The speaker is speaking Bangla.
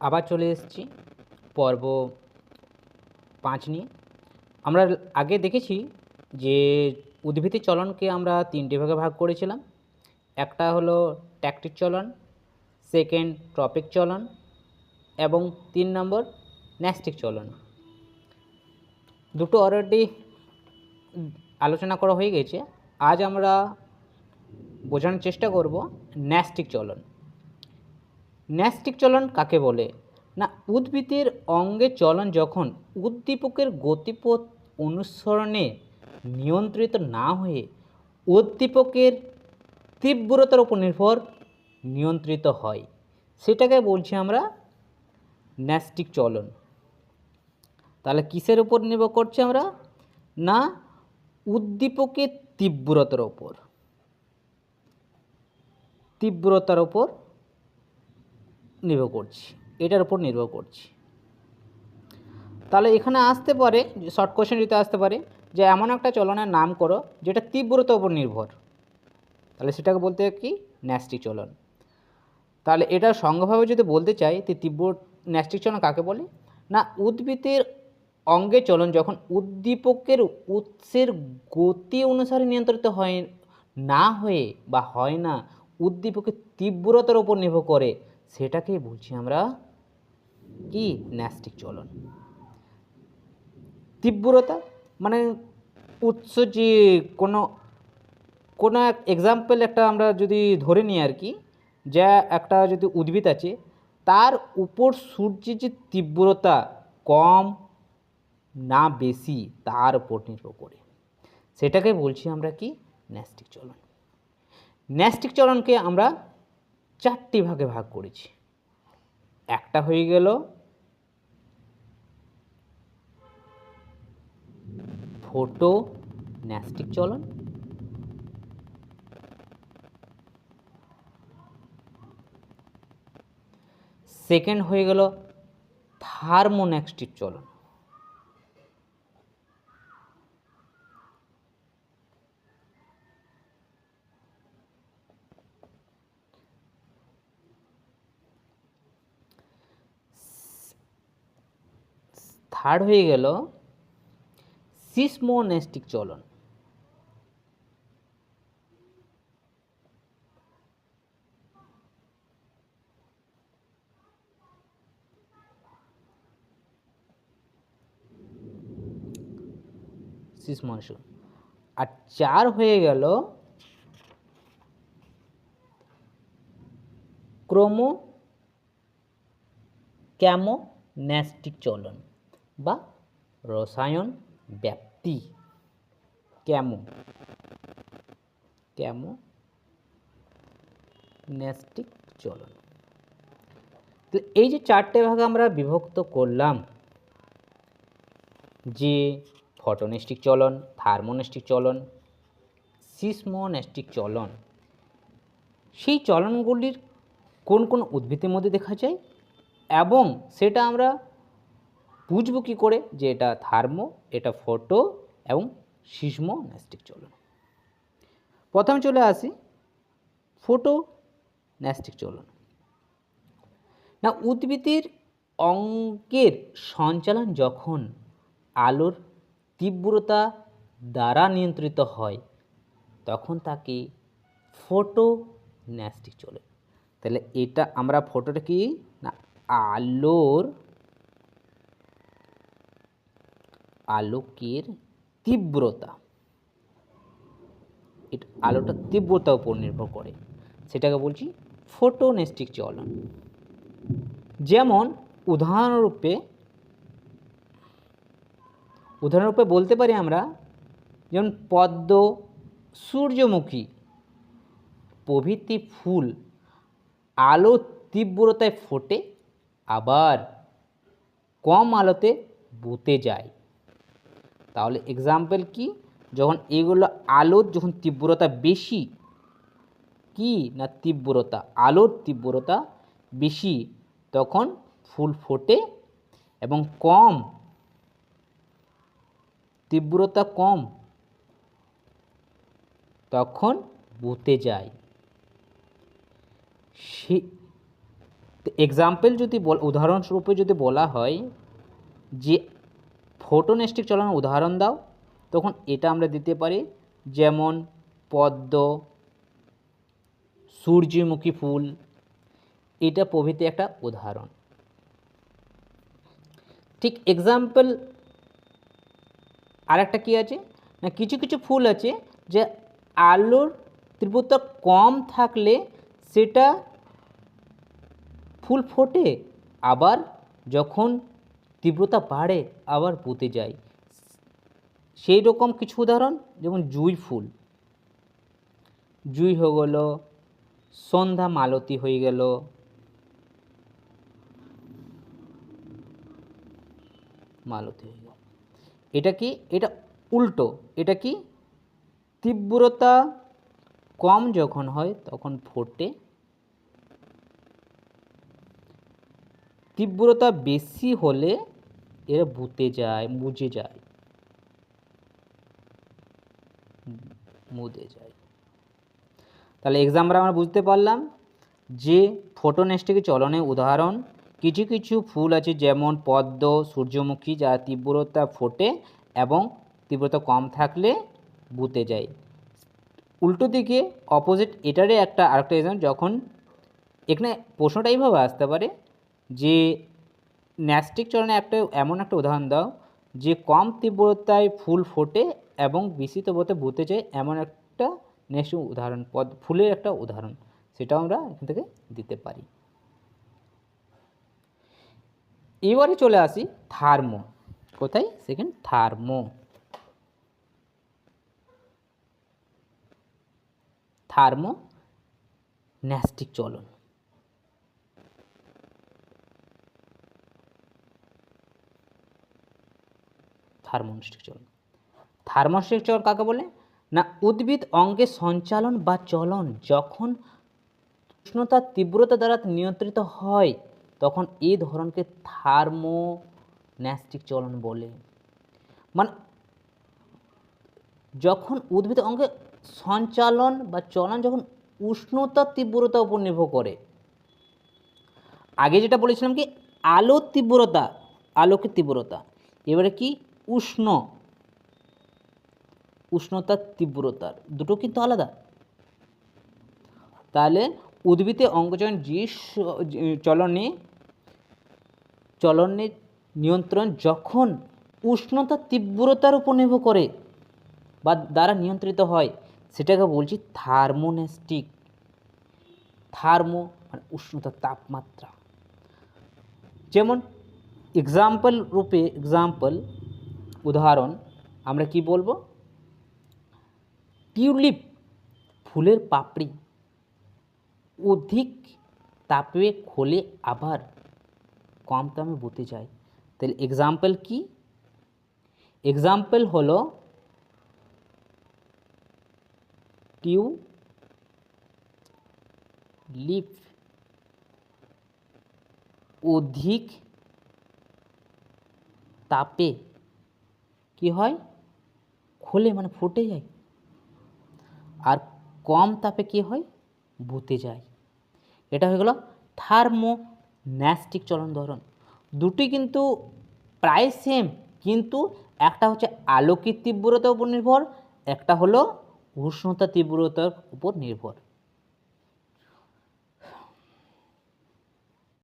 আবার চলে এসেছি। পর্ব পাঁচ নিয়ে। আমরা আগে দেখেছি যে উদ্ভিদের চলনকে আমরা তিনটে ভাগে ভাগ করেছিলাম। একটা হলো ট্যাকটিক চলন, সেকেন্ড ট্রপিক চলন এবং তিন নম্বর ন্যাস্টিক চলন। দুটো অলরেডি আলোচনা করা হয়ে গেছে। আজ আমরা বোঝানোর চেষ্টা করব ন্যাস্টিক চলন। ন্যাস্টিক চলন কাকে বলে? না, উদ্ভিদের অঙ্গে চলন যখন উদ্দীপকের গতিপথ অনুসরণে নিয়ন্ত্রিত না হয়ে উদ্দীপকের তীব্রতার উপর নির্ভর নিয়ন্ত্রিত হয়, সেটাকে বলছি আমরা ন্যাস্টিক চলন। তাহলে কিসের উপর নির্ভর করছি আমরা? না, উদ্দীপকের তীব্রতার ওপর তীব্রতার ওপর নির্ভর করছি, এটার উপর নির্ভর করছি। তাহলে এখানে আসতে পারে শর্ট কোশ্চেন যদি আসতে পারে, যে এমন একটা চলনের নাম করো যেটা তীব্রতার উপর নির্ভর। তাহলে সেটাকে বলতে কি? ন্যাস্টিক চলন। তাহলে এটা সঙ্গভাবে যদি বলতে চাই, তো তীব্র ন্যাস্টিক চলন কাকে বলে? না, উদ্ভিদের অঙ্গে চলন যখন উদ্দীপকের উৎসের গতি অনুসারে নিয়ন্ত্রিত হয়, না হয়ে বা হয় না উদ্দীপকের তীব্রতার উপর নির্ভর করে। সেটাকেই বলছি আমরা কি? ন্যাস্টিক চলন তীব্রতা মানে উৎস যে কোনো কোনো এক এক্সাম্পল একটা আমরা যদি ধরে নিই আর কি, যা একটা যদি উদ্ভিদ আছে, তার উপর সূর্যের যে তীব্রতা কম না বেশি, তার উপর নির্ভর করে। সেটাকে বলছি আমরা কি? ন্যাস্টিক চলন ন্যাস্টিক চলনকে আমরা চারটি ভাগে ভাগ করেছি। একটা হয়ে গেল ফোটো ন্যাস্টিক চলন সেকেন্ড হয়ে গেল থার্মোন্যাস্টিক চলন। থার্ড হয়ে গেল সিসমোনেস্টিক চলন সিসমোনেস্টিক। আর চার হয়ে গেল ক্রোমো ক্যামো ন্যাস্টিক চলন বা রসায়ন ব্যাপ্তি। ক্যামো। ক্যামো ন্যাস্টিক চলন তো এই যে চারটে ভাগে আমরা বিভক্ত করলাম, যে ফটোনেস্টিক চলন থার্মোনেস্টিক চলন সিসমোনেস্টিক চলন সেই চলনগুলির কোন কোন উদ্ভিদের মধ্যে দেখা যায় এবং সেটা আমরা বুঝব কী করে যে এটা থার্মো, এটা ফটো এবং সিসমো ন্যাস্টিক চলন। প্রথমে চলে আসি ফটো ন্যাস্টিক চলন। না, উদ্ভিদের অঙ্কের সঞ্চালন যখন আলোর তীব্রতা দ্বারা নিয়ন্ত্রিত হয়, তখন তাকে ফটো ন্যাস্টিক চলে। তাহলে এটা আমরা ফটোটা কি? না, আলোর আলোকের তীব্রতা। এটা আলোটা তীব্রতার উপর নির্ভর করে। সেটাকে বলছি ফোটোনেস্টিক চলন যেমন উদাহরণরূপে উদাহরণরূপে বলতে পারি আমরা, যেমন পদ্ম, সূর্যমুখী প্রভৃতি ফুল আলো তীব্রতায় ফোটে, আবার কম আলোতে বুতে যায়। তাহলে এক্সাম্পল কি? যখন এগুলো আলোর যখন তীব্রতা বেশি, কি না তীব্রতা? আলোর তীব্রতা বেশি, তখন ফুল ফোটে এবং কম, তীব্রতা কম, তখন বুতে যায়। সে এক্সাম্পল যদি বল, উদাহরণস্বরূপে যদি বলা হয় যে ফোটোনেস্টিক চলনের উদাহরণ দাও। তখন এটা আমরা দিতে পারি, যেমন পদ্ম, সূর্যমুখী ফুল, এটা প্রভৃতি একটা উদাহরণ। ঠিক এক্সাম্পল আরেকটা কি আছে? না, কিছু কিছু ফুল আছে যে আলোর তীব্রতা কম থাকলে সেটা ফুল ফোটে। আবার যখন তীব্রতা বাড়ে, আবার পুঁতে যায়। সেই রকম কিছু উদাহরণ, যেমন জুঁই ফুল। জুঁই হয়ে গেল, সন্ধ্যা মালতী হয়ে গেল। মালতী হয়ে গেল। এটা কি? এটা উল্টো। এটা কি? তীব্রতা কম যখন হয়, তখন ফোটে তীব্রতা বেশি হলে এরা বুতে যায়, মুজে যায়। মুদে যায়। তাহলে এক্সাম্পল আমরা বুঝতে পারলাম যে ফোটোনেস্টিক চলনের উদাহরণ কিছু কিছু ফুল আছে যেমন পদ্ম, সূর্যমুখী যা তীব্রতা ফোটে এবং তীব্রতা কম থাকলে বুতে যায়। উল্টো দিকে অপোজিট এটারই একটা আরেকটা এক্সাম্পল যখন এখানে প্রশ্নটা এইভাবে আসতে পারে যে ন্যাস্টিক চলনে একটা, এমন একটা উদাহরণ দাও যে কম তীব্রতায় ফুল ফোটে এবং বেশি তীব্রতায় বুতে যায়, এমন একটা নেক্সট উদাহরণ, পদ, ফুলের একটা উদাহরণ, সেটাও আমরা এখান থেকে দিতে পারি। এবারে চলে আসি থার্মো, কোথায়? Second thermo. থার্মো ন্যাস্টিক চলন। থার্মোস্টিক চলন কাকে বলে? না, উদ্ভিদ অঙ্গের সঞ্চালন বা চলন যখন উষ্ণতার তীব্রতা দ্বারা নিয়ন্ত্রিত হয়, তখন এই ধরনকে থার্মোন্যাস্টিক চলন বলে। মানে যখন উদ্ভিদ অঙ্গে সঞ্চালন বা চলন যখন উষ্ণতা তীব্রতার উপর নির্ভর করে, আগে যেটা বলেছিলাম কি? আলোর তীব্রতা আলোকের তীব্রতা। এবারে কি? উষ্ণ। উষ্ণতার তীব্রতার। দুটো কিন্তু আলাদা। তাহলে উদ্ভিদে অঙ্গচয়ন যে চলনে চলনের নিয়ন্ত্রণ যখন উষ্ণতা তীব্রতার উপর নির্ভর করে বা দ্বারা নিয়ন্ত্রিত হয়, সেটাকে বলছি থার্মোনেস্টিক। থার্মো মানে উষ্ণতার তাপমাত্রা। যেমন এক্সাম্পল রূপে এক্সাম্পল উদাহরণ, আমরা কি বলব? টিউলিপ ফুলের পাপড়ি অধিক তাপে খোলে আবার কম তাপে বুতে যায়। তাহলে এক্সাম্পল কি? এক্সাম্পল হলো টিউ লিপ অধিক তাপে কি হয়? খোলে মানে ফুটে যায়। আর কম তাপে কি হয়? বুতে যায়। এটা হয়ে গেল থার্মো ন্যাস্টিক চলন ধরন। দুটি কিন্তু প্রায় সেম কিন্তু একটা হচ্ছে আলোকের তীব্রতার উপর নির্ভর, একটা হলো উষ্ণতা তীব্রতার উপর নির্ভর।